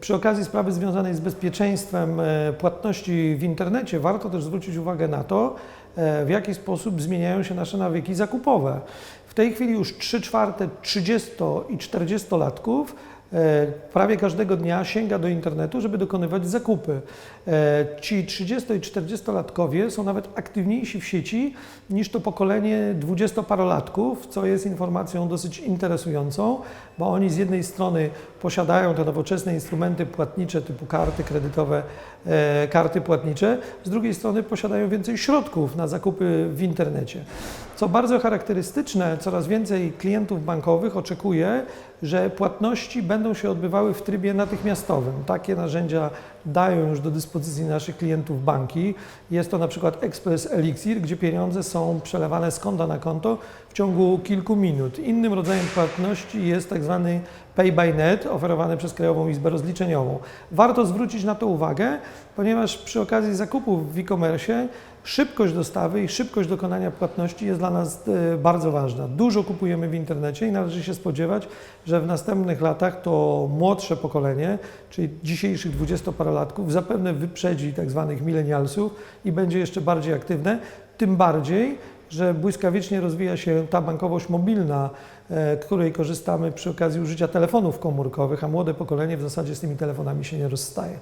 Przy okazji sprawy związanej z bezpieczeństwem e, płatności w internecie warto też zwrócić uwagę na to, w jaki sposób zmieniają się nasze nawyki zakupowe. W tej chwili już 3 czwarte 30 i 40-latków e, prawie każdego dnia sięga do internetu, żeby dokonywać zakupy. E, Ci 30 i 40-latkowie są nawet aktywniejsi w sieci niż to pokolenie 20-parolatków, co jest informacją dosyć interesującą, bo oni z jednej strony posiadają te nowoczesne instrumenty płatnicze typu karty kredytowe, e, karty płatnicze, z drugiej strony posiadają więcej środków na zakupy w internecie. Co bardzo charakterystyczne, coraz więcej klientów bankowych oczekuje, że płatności będą się odbywały w trybie natychmiastowym. Takie narzędzia dają już do dyspozycji naszych klientów banki. Jest to na przykład Express Elixir, gdzie pieniądze są przelewane z konta na konto w ciągu kilku minut. Innym rodzajem płatności jest tak zwany Pay by Net, oferowany przez Krajową Izbę Rozliczeniową. Warto zwrócić na to uwagę, ponieważ przy okazji zakupów w e-commerce szybkość dostawy i szybkość dokonania płatności jest dla nas e, bardzo ważna. Dużo kupujemy w internecie i należy się spodziewać, że w następnych latach to młodsze pokolenie, czyli dzisiejszych dwudziestoparolatków, zapewne wyprzedzi tak zwanych milenialsów i będzie jeszcze bardziej aktywne, tym bardziej, że błyskawicznie rozwija się ta bankowość mobilna, e, której korzystamy przy okazji użycia telefonów komórkowych, a młode pokolenie w zasadzie z tymi telefonami się nie rozstaje.